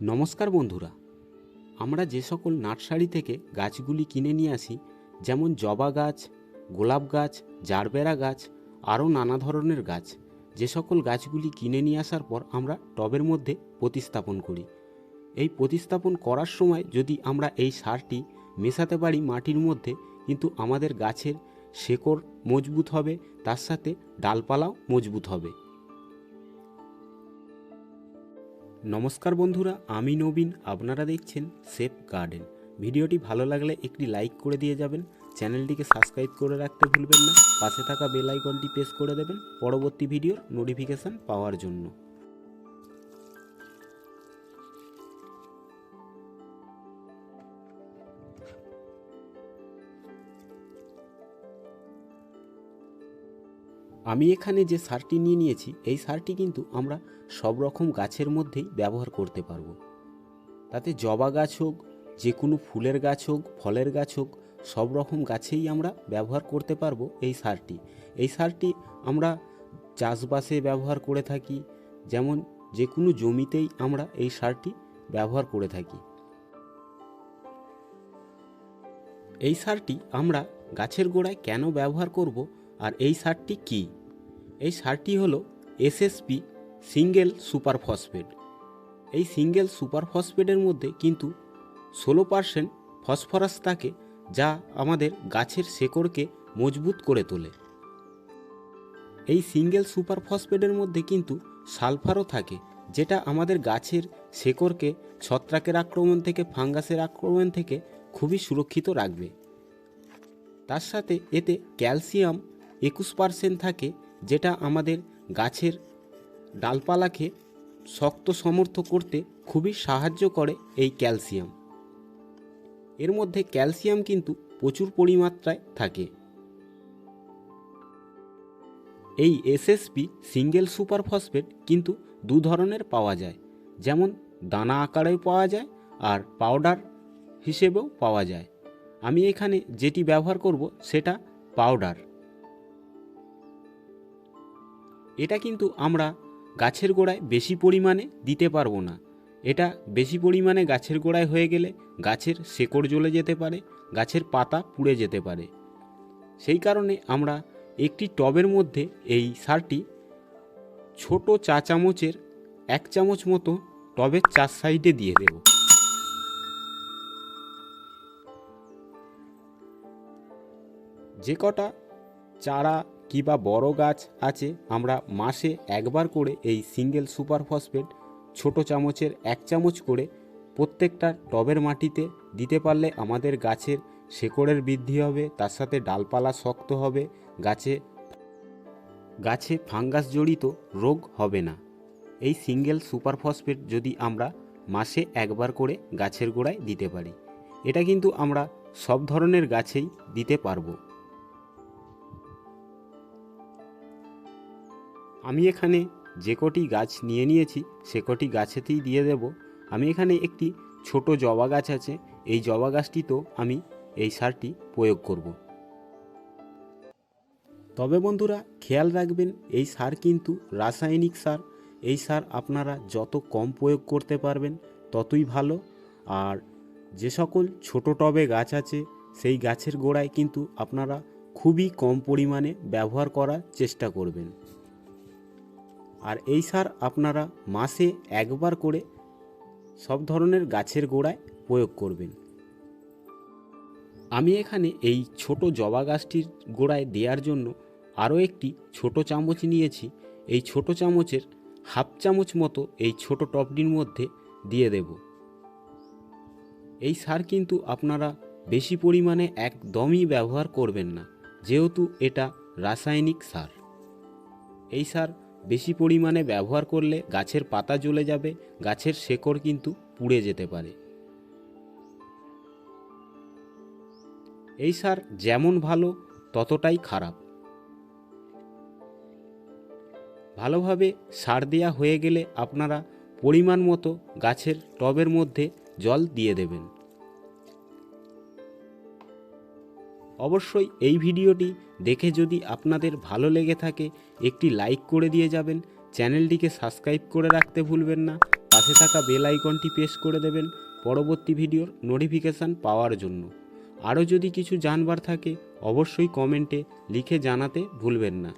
নমস্কার বন্ধুরা। আমরা যে সকল নার্সারি থেকে গাছগুলি কিনে নিয়ে আসি, যেমন জবা গাছ, গোলাপ গাছ, জারবেরা গাছ, আরও নানা ধরনের গাছ, যে সকল গাছগুলি কিনে নিয়ে আসার পর আমরা টবের মধ্যে প্রতিস্থাপন করি। এই প্রতিস্থাপন করার সময় যদি আমরা এই সারটি মেশাতে পারি মাটির মধ্যে, কিন্তু আমাদের গাছের শেকড় মজবুত হবে, তার সাথে ডালপালাও মজবুত হবে। নমস্কার বন্ধুরা, আমি নবীন। আপনারা দেখছেন সেফ গার্ডেন। ভিডিওটি ভালো লাগলে একটি লাইক করে দিয়ে যাবেন। চ্যানেলটিকে সাবস্ক্রাইব করে রাখতে ভুলবেন না। পাশে থাকা বেল আইকনটি প্রেস করে দেবেন। পরবর্তী ভিডিওর নোটিফিকেশান পাওয়ার জন্য। আমি এখানে যে সারটি নিয়ে নিয়েছি, এই সারটি কিন্তু আমরা সব রকম গাছের মধ্যেই ব্যবহার করতে পারব। তাতে জবা গাছ হোক, যে কোনো ফুলের গাছ হোক, ফলের গাছ হোক, সব রকম গাছেই আমরা ব্যবহার করতে পারব এই সারটি। এই সারটি আমরা চাষবাসে ব্যবহার করে থাকি, যেমন যে কোনো জমিতেই আমরা এই সারটি ব্যবহার করে থাকি। এই সারটি আমরা গাছের গোড়ায় কেন ব্যবহার করব আর এই সারটি কি? এই সারটি হলো এসএসপি সিঙ্গেল সুপার ফসফেট এই সিঙ্গেল সুপার ফসফেটের মধ্যে কিন্তু ষোলো পার্সেন্ট ফসফরাস থাকে, যা আমাদের গাছের শেকড়কে মজবুত করে তোলে। এই সিঙ্গেল সুপার ফসফেটের মধ্যে কিন্তু সালফারও থাকে, যেটা আমাদের গাছের শেকড়কে ছত্রাকের আক্রমণ থেকে, ফাঙ্গাসের আক্রমণ থেকে খুবই সুরক্ষিত রাখবে। তার সাথে এতে ক্যালসিয়াম একুশ পার্সেন্ট থাকে, যেটা আমাদের গাছের ডালপালাকে শক্ত সমর্থ করতে খুবই সাহায্য করে এই ক্যালসিয়াম। এর মধ্যে ক্যালসিয়াম কিন্তু প্রচুর পরিমাত্রায় থাকে। এই এসএসপি সিঙ্গেল সুপার ফসফেট কিন্তু দু ধরনের পাওয়া যায়, যেমন দানা আকারেও পাওয়া যায় আর পাউডার হিসেবেও পাওয়া যায়। আমি এখানে যেটি ব্যবহার করব সেটা পাউডার। এটা কিন্তু আমরা গাছের গোড়ায় বেশি পরিমাণে দিতে পারব না। এটা বেশি পরিমাণে গাছের গোড়ায় হয়ে গেলে গাছের শেকড় জ্বলে যেতে পারে, গাছের পাতা পুড়ে যেতে পারে। সেই কারণে আমরা একটি টবের মধ্যে এই সারটি ছোট চা চামচের এক চামচ মতো টবের চার সাইডে দিয়ে দেব। যে কটা চারা কিবা বড় গাছ আছে, আমরা মাসে একবার করে এই সিঙ্গেল সুপার ফসফেট ছোট চামচের এক চামচ করে প্রত্যেকটা টবের মাটিতে দিতে পারলে আমাদের গাছের শেকড়ের বৃদ্ধি হবে, তার সাথে ডালপালা শক্ত হবে, গাছে গাছে ফাঙ্গাস জড়িত রোগ হবে না। এই সিঙ্গেল সুপার ফসফেট যদি আমরা মাসে একবার করে গাছের গোড়ায় দিতে পারি, এটা কিন্তু আমরা সব ধরনের গাছেই দিতে পারব। আমি এখানে যে কটি গাছ নিয়ে নিয়েছি, সে কটি গাছেতেই দিয়ে দেব। আমি এখানে একটি ছোট জবা গাছ আছে, এই জবা গাছটিতেও আমি এই সারটি প্রয়োগ করব। তবে বন্ধুরা, খেয়াল রাখবেন, এই সার কিন্তু রাসায়নিক সার। এই সার আপনারা যত কম প্রয়োগ করতে পারবেন, ততই ভালো। আর যে সকল ছোট টবে গাছ আছে, সেই গাছের গোড়ায় কিন্তু আপনারা খুবই কম পরিমাণে ব্যবহার করার চেষ্টা করবেন। আর এই সার আপনারা মাসে একবার করে সব ধরনের গাছের গোড়ায় প্রয়োগ করবেন। আমি এখানে এই ছোট জবা গাছটির গোড়ায় দেওয়ার জন্য আরও একটি ছোট চামচ নিয়েছি। এই ছোট চামচের হাফ চামচ মতো এই ছোট টপটির মধ্যে দিয়ে দেব। এই সার কিন্তু আপনারা বেশি পরিমাণে একদমই ব্যবহার করবেন না, যেহেতু এটা রাসায়নিক সার। এই সার বেশি পরিমাণে ব্যবহার করলে গাছের পাতা জ্বলে যাবে, গাছের শেকড় কিন্তু পুড়ে যেতে পারে। এই সার যেমন ভালো, ততটাই খারাপ। ভালোভাবে সার দেওয়া হয়ে গেলে আপনারা পরিমাণ মতো গাছের টবের মধ্যে জল দিয়ে দেবেন। অবশ্যই এই ভিডিওটি দেখে যদি আপনাদের ভালো লেগে থাকে, একটি লাইক করে দিয়ে যাবেন, চ্যানেলটিকে সাবস্ক্রাইব করে রাখতে ভুলবেন না, পাশে থাকা বেল আইকনটি প্রেস করে দেবেন পরবর্তী ভিডিওর নোটিফিকেশান পাওয়ার জন্য। আরও যদি কিছু জানবার থাকে, অবশ্যই কমেন্টে লিখে জানাতে ভুলবেন না।